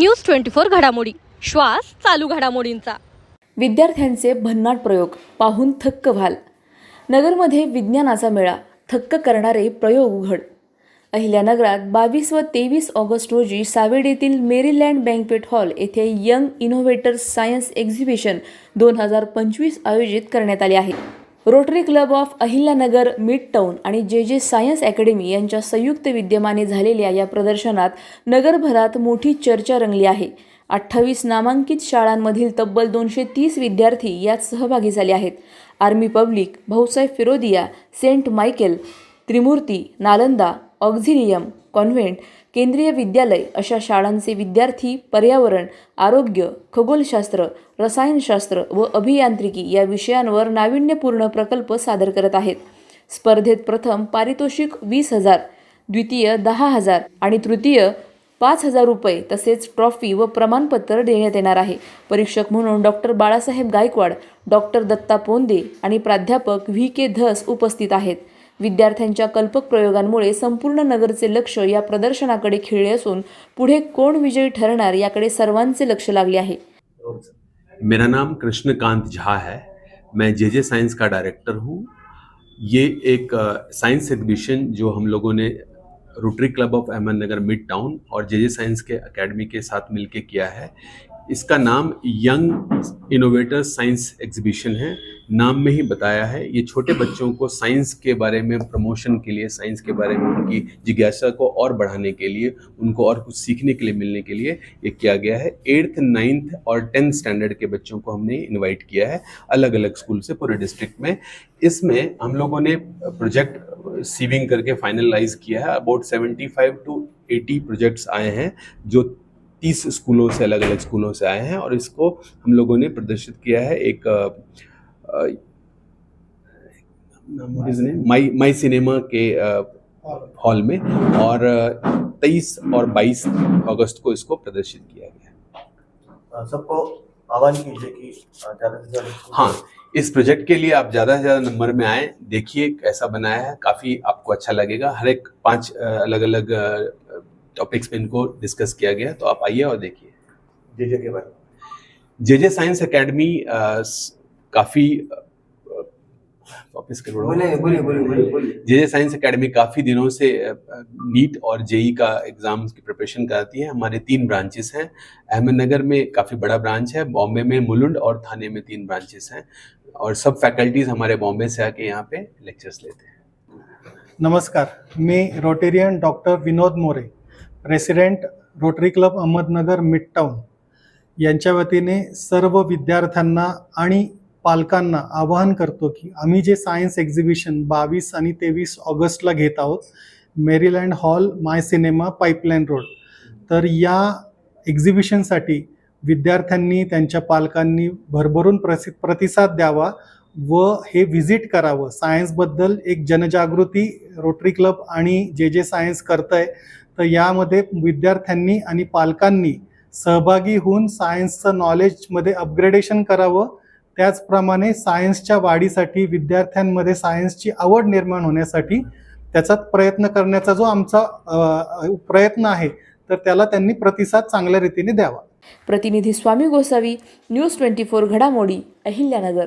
News twenty four घडामोडी. श्वास चालू घडामोडींचा. विद्यार्थ्यांचे भन्नाट प्रयोग पाहून थक्क व्हाल. नगरमध्ये विज्ञानाचा मेळा थक्क करणारे प्रयोग उघड. अहिल्यानगरात बावीस व तेवीस ऑगस्ट रोजी सावेड येथील मेरीलँड बँकवेट हॉल येथे यंग इनोव्हेटर्स सायन्स एक्झिबिशन दोन हजार पंचवीस आयोजित करण्यात आले आहे. Rotary Club of Ahilyanagar mid town आणि जे जे सायन्स अकॅडमी यांच्या संयुक्त विद्यमाने झालेल्या या प्रदर्शनात नगरभरात मोठी चर्चा रंगली आहे. अठ्ठावीस नामांकित शाळांमधील तब्बल दोनशे तीस विद्यार्थी यात सहभागी झाले आहेत. Army public Bhausaheb Firodia Saint Michael Trimurti Nalanda Auxilium convent Kendriya Vidyalaya अशा शाळांचे विद्यार्थी पर्यावरण आरोग्य खगोलशास्त्र रसायनशास्त्र व अभियांत्रिकी या विषयांवर नाविन्यपूर्ण प्रकल्प सादर करत आहेत. स्पर्धेत प्रथम पारितोषिक वीस हजार द्वितीय दहा हजार आणि तृतीय पाच हजार रुपये तसेच ट्रॉफी व प्रमाणपत्र देण्यात येणार आहे. परीक्षक म्हणून डॉक्टर बाळासाहेब गायकवाड डॉक्टर दत्ता पोंदे आणि प्राध्यापक व्ही के धस उपस्थित आहेत. विद्यार्थ्यांच्या कल्पक प्रयोगांमुळे संपूर्ण नगरचे लक्ष या प्रदर्शनाकडे खिळले असून पुढे कोण विजयी ठरणार याकडे सर्वांचे लक्ष लागले आहे. मेरा नाम कृष्णकांत झा है. मैं जे जे साइंस का डायरेक्टर हूँ. ये एक साइंस एग्जिबिशन जो हम लोगों ने Rotary Club of Ahmednagar mid town और जे जे साइंस के एकेडमी के साथ मिलके किया है। इसका नाम यंग इनोवेटर साइंस एग्जीबिशन है। नाम में ही बताया है। ये छोटे बच्चों को साइंस के बारे में, प्रमोशन के लिए, साइंस के बारे में, उनकी जिज्ञासा को और बढ़ाने के लिए, उनको और कुछ सीखने के लिए, मिलने के लिए ये किया गया है। एट्थ, नाइन्थ और टेंथ स्टैंडर्ड के बच्चों को हमने इनवाइट किया है अलग अलग स्कूल से पूरे डिस्ट्रिक्ट में। इसमें हम लोगों ने प्रोजेक्ट सीविंग करके फाइनलाइज किया है। About seventy five to eighty projects आए हैं, जो तीस स्कूलों से अलग अलग स्कूलों से आए हैं और इसको हम लोगों ने प्रदर्शित किया है एक माई माई सिनेमा के हॉल में और तेईस और बाईस अगस्त को इसको प्रदर्शित किया गया सबको आह्वान कीजिए कि ज़्यादा से ज़्यादा हाँ इस प्रोजेक्ट के लिए आप ज़्यादा से ज़्यादा नंबर में आए देखिए कैसा बनाया है काफ़ी आपको अच्छा लगेगा। हर एक पाँच अलग अलग टॉपिक्स में इनको डिस्कस किया गया तो आप आइए और देखिए। जे जे के बारे में। जे जे साइंस एकेडमी काफ़ी वापस जे जे साइंस एकेडमी काफ़ी दिनों से नीट और जेई का एग्ज़ाम की प्रिपरेशन कराती है। हमारे तीन ब्रांचेस हैं। अहमदनगर में काफ़ी बड़ा ब्रांच है बॉम्बे में मुलुंड और थाने में तीन ब्रांचेस हैं। और सब फैकल्टीज़ हमारे बॉम्बे से आके यहाँ पे लेक्चर्स लेते हैं। नमस्कार मी Rotarian doctor Vinod More. Resident Rotary Club Ahmednagar midtown यांच्या वतीने सर्व विद्यार्थ्यांना आणि पालकांना आवाहन करतो की आम्ही जे सायन्स एक्झिबिशन बावीस आणि तेवीस ऑगस्टला घेत आहोत Maryland hall my cinema pipeline road. तर या एक्झिबिशनसाठी विद्यार्थ्यांनी त्यांच्या पालकांनी भरभरून प्रसि प्रतिसाद द्यावा व हे व्हिजिट करावं. सायन्सबद्दल एक जनजागृती रोटरी क्लब आणि जे जे सायन्स करत आहे तर यामध्ये विद्यार्थ्यांनी आणि पालकांनी सहभागी होऊन सायन्सचं नॉलेजमध्ये अपग्रेडेशन करावं. त्याचप्रमाणे सायन्सच्या वाढीसाठी विद्यार्थ्यांमध्ये सायन्सची आवड निर्माण होण्यासाठी त्याचा प्रयत्न करण्याचा जो आमचा प्रयत्न आहे तर त्याला त्यांनी प्रतिसाद चांगल्या रीतीने द्यावा. प्रतिनिधी Swami Gosavi news twenty four घडामोडी अहिल्यानगर.